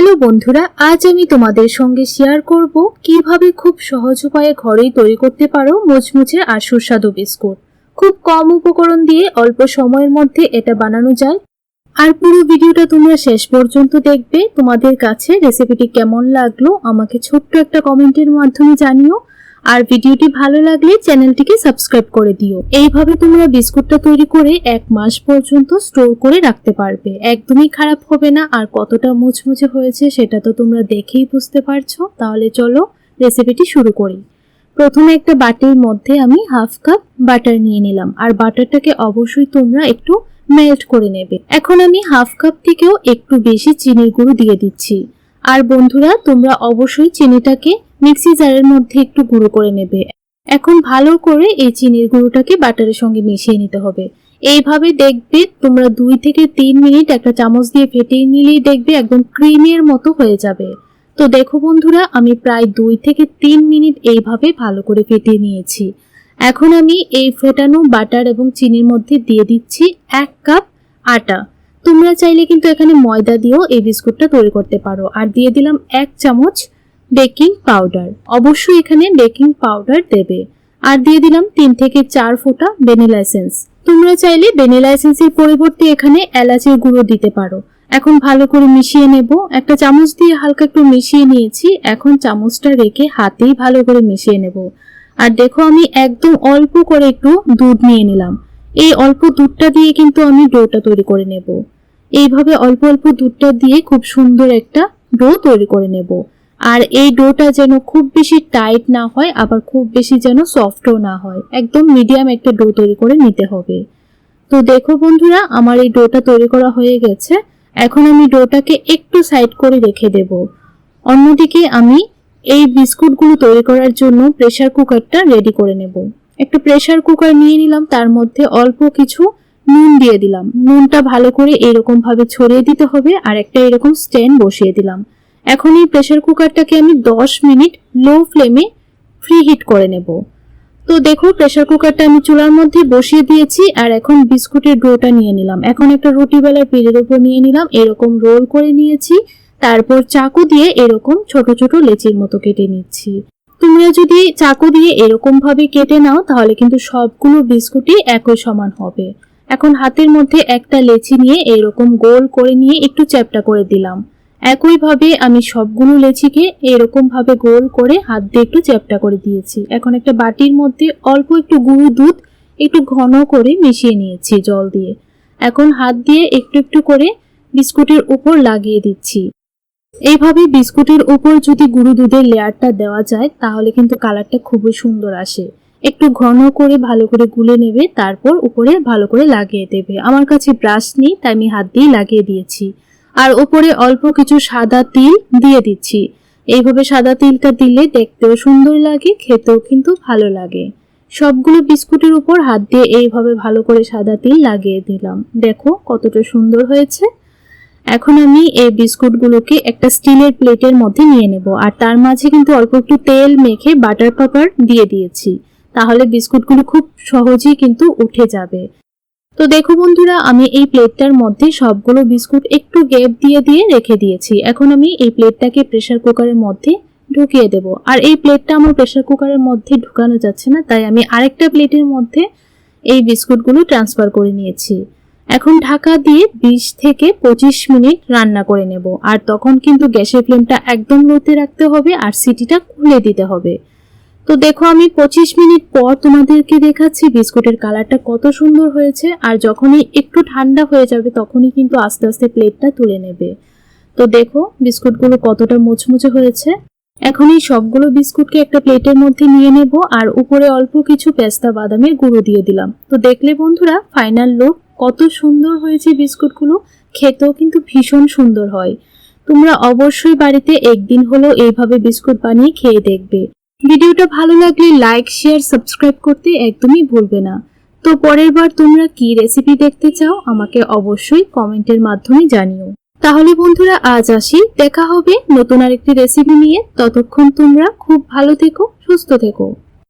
Hello বন্ধুরা, আজ আমি তোমাদের সঙ্গে শেয়ার করব কীভাবে খুব সহজ উপায়ে ঘরেই তৈরি করতে পারো মুচমুচে আর সুস্বাদু বিস্কুট। খুব কম উপকরণ দিয়ে অল্প সময়ের মধ্যে এটা বানানো যায়। আর পুরো ভিডিওটা তোমরা শেষ পর্যন্ত দেখবে। তোমাদের কাছে রেসিপিটি কেমন লাগল আমাকে ছোট্ট একটা কমেন্টের মাধ্যমে জানিও। আর ভিডিওটি ভালো লাগলে চ্যানেলটিকে সাবস্ক্রাইব করে দিও। এইভাবে তোমরা বিস্কুটটা তৈরি করে এক মাস পর্যন্ত স্টোর করে রাখতে পারবে। একদমই খারাপ হবে না, আর কতটা মুচমুচে হয়েছে সেটা তো তোমরা দেখেই বুঝতে পারছ। তাহলে চলো রেসিপিটি শুরু করি। প্রথমে একটা বাটির মধ্যে আমি হাফ কাপ বাটার নিয়ে নিলাম। আর বাটারটাকে অবশ্যই তোমরা একটু মেল্ট করে নেবে। এখন আমি হাফ কাপ থেকেও একটু বেশি চিনির গুঁড়ো দিয়ে দিচ্ছি। আর বন্ধুরা, তোমরা অবশ্যই চিনিটাকে মিক্সি জারের মধ্যে একটু গুঁড়ো করে নেবে। এখন ভালো করে এই চিনির গুঁড়োটাকে বাটারের সঙ্গে মিশিয়ে নিতে হবে। এইভাবে দেখবে তোমরা দুই থেকে তিন মিনিট একটা চামচ দিয়ে ফেটিয়ে নিলেই দেখবে একদম ক্রিমের মতো হয়ে যাবে। তো দেখো বন্ধুরা, আমি প্রায় দুই থেকে তিন মিনিট এইভাবে ভালো করে ফেটিয়ে নিয়েছি। এখন আমি এই ফেটানো বাটার এবং চিনির মধ্যে দিয়ে দিচ্ছি এক কাপ আটা। তোমরা চাইলে কিন্তু এখানে ময়দা দিয়েও এই বিস্কুটটা তৈরি করতে পারো। আর দিয়ে দিলাম এক চামচ বেকিং পাউডার। অবশ্যই এখানে বেকিং পাউডার দেবে। আর দিয়ে দিলাম তিন থেকে চার ফোঁটা ভ্যানিলা এসেন্স। তোমরা চাইলে ভ্যানিলা এসেন্সের পরিবর্তে এখানে এলাচের গুঁড়ো দিতে পারো। এখন ভালো করে মিশিয়ে নেব। একটা চামচ দিয়ে হালকা একটু মিশিয়ে নিয়েছি। এখন চামচটা রেখে হাতেই ভালো করে মিশিয়ে নেব। আর দেখো আমি একদম অল্প করে একটু দুধ নিয়ে নিলাম। এই অল্প দুধটা দিয়ে কিন্তু আমি ডোটা তৈরি করে নেব। এইভাবে অল্প অল্প দুধটা দিয়ে খুব সুন্দর একটা ডো তৈরি করে নেব। আর এই ডোটা যেন খুব বেশি টাইট না হয়, আবার খুব বেশি যেন সফটও না হয়। একদম মিডিয়াম একটা ডো তৈরি করে নিতে হবে। তো দেখো বন্ধুরা, আমার এই ডোটা তৈরি করা হয়ে গেছে। এখন আমি ডোটাকে একটু সাইড করে রেখে দেব। অন্যদিকে আমি এই বিস্কুটগুলো তৈরি করার জন্য প্রেশার কুকারটা রেডি করে নেব। একটা প্রেসার কুকার নিয়ে নিলাম, তার মধ্যে অল্প কিছু নুন দিয়ে দিলাম। নুনটা ভালো করে এরকম ভাবে ছড়িয়ে দিতে হবে, আর একটা এরকম স্ট্যান্ড বসিয়ে দিলাম। এখন এই প্রেসার কুকারটাকে আমি 10 মিনিট লো ফ্লেমে ফ্রি হিট করে নেব। তো দেখো প্রেসার কুকারটা আমি চুলার মধ্যে বসিয়ে দিয়েছি আর এখন বিস্কুটের ডোটা নিয়ে নিলাম। এখন একটা রুটি বেলার পিঠের উপর নিয়ে নিলাম, এরকম রোল করে নিয়েছি, তারপর চাকু দিয়ে এরকম ছোট ছোট লেচির মতো কেটে নিচ্ছি। তোমরা যদি চাকু দিয়ে এরকম ভাবে কেটে নাও, তাহলে কিন্তু সবগুলো বিস্কুটই একই সমান হবে। এখন হাতের মধ্যে একটা লেচি নিয়ে এরকম গোল করে নিয়ে একটু চ্যাপটা করে দিলাম। একইভাবে আমি সবগুলো লেচিকে এরকম ভাবে গোল করে হাত দিয়ে একটু চ্যাপটা করে দিয়েছি। এখন একটা বাটির মধ্যে অল্প একটু গুঁড়ো দুধ একটু ঘন করে মিশিয়ে নিয়েছি জল দিয়ে। এখন হাত দিয়ে একটু একটু করে বিস্কুটের উপর লাগিয়ে দিচ্ছি। এইভাবে বিস্কুটের উপর যদি গুঁড়ো দুধের লেয়ারটা দেওয়া যায়, তাহলে কিন্তু কালারটা খুবই সুন্দর আসে। একটু ঘন করে ভালো করে গুলে নেবে, তারপর উপরে ভালো করে লাগিয়ে দেবে। আমার কাছে ব্রাশ নেই, তাই আমি হাত দিয়ে লাগিয়ে দিয়েছি। আর উপরে অল্প কিছু সাদা তিল দিয়ে দিচ্ছি। এইভাবে সাদা তিলটা দিলে দেখতেও সুন্দর লাগে, খেতেও কিন্তু ভালো লাগে। সবগুলো বিস্কুটের উপর হাত দিয়ে এইভাবে ভালো করে সাদা তিল লাগিয়ে দিলাম। দেখো কতটা সুন্দর হয়েছে। এখন আমি এই বিস্কুটগুলোকে একটা স্টিলের প্লেটের মধ্যে নিয়ে নেব। আর তার মাঝে কিন্তু অল্প একটু তেল মেখে বাটার পেপার দিয়ে দিয়েছি। তাহলে বিস্কুটগুলো খুব সহজেই কিন্তু উঠে যাবে। তো দেখো বন্ধুরা, আমি এই প্লেটটার মধ্যে সবগুলো বিস্কুট একটু গ্যাপ দিয়ে দিয়ে রেখে দিয়েছি। এখন আমি এই প্লেটটাকে প্রেসার কুকারের মধ্যে ঢুকিয়ে দেব। আর এই প্লেটটা আমার প্রেসার কুকারের মধ্যে ঢুকানো যাচ্ছে না, তাই আমি আরেকটা প্লেটের মধ্যে এই বিস্কুটগুলো ট্রান্সফার করে নিয়েছি। এখন ঢাকা দিয়ে 20 থেকে পঁচিশ মিনিট রান্না করে নেব। আর তখন কিন্তু গ্যাসের ফ্লেমটা একদম লোতে রাখতে হবে আর সিটিটা খুলে দিতে হবে। তো দেখো, আমি পঁচিশ মিনিট পর তোমাদেরকে দেখাচ্ছি বিস্কুটের কালারটা কত সুন্দর হয়েছে, আর যখনই একটু ঠান্ডা হয়ে যাবে তখনই কিন্তু আস্তে আস্তে প্লেটটা তুলে নেবে। তো দেখো, বিস্কুটগুলো কতটা মুচমুচে হয়েছে। এখন এই সবগুলো বিস্কুটকে একটা প্লেটের মধ্যে নিয়ে নেব, আর উপরে অল্প কিছু পেস্তা বাদামের গুঁড়ো দিয়ে দিলাম। তো দেখলে বন্ধুরা, ফাইনাল লুক, কত সুন্দর হয়েছে বিস্কুটগুলো, খেতেও কিন্তু ভীষণ সুন্দর হয়। তোমরা অবশ্যই বাড়িতে একদিন হলেও এইভাবে বিস্কুট বানিয়ে খেয়ে দেখবে। ভিডিওটা ভালো লাগলে লাইক, শেয়ার, সাবস্ক্রাইব করতে একদমই ভুলবে না। তো পরের বার তোমরা কি রেসিপি দেখতে চাও, আমাকে অবশ্যই কমেন্টের মাধ্যমে জানিও। তাহলে বন্ধুরা, আজ আসি। দেখা হবে নতুন আরেকটি রেসিপি নিয়ে। ততক্ষণ তোমরা খুব ভালো থেকো, সুস্থ থেকো।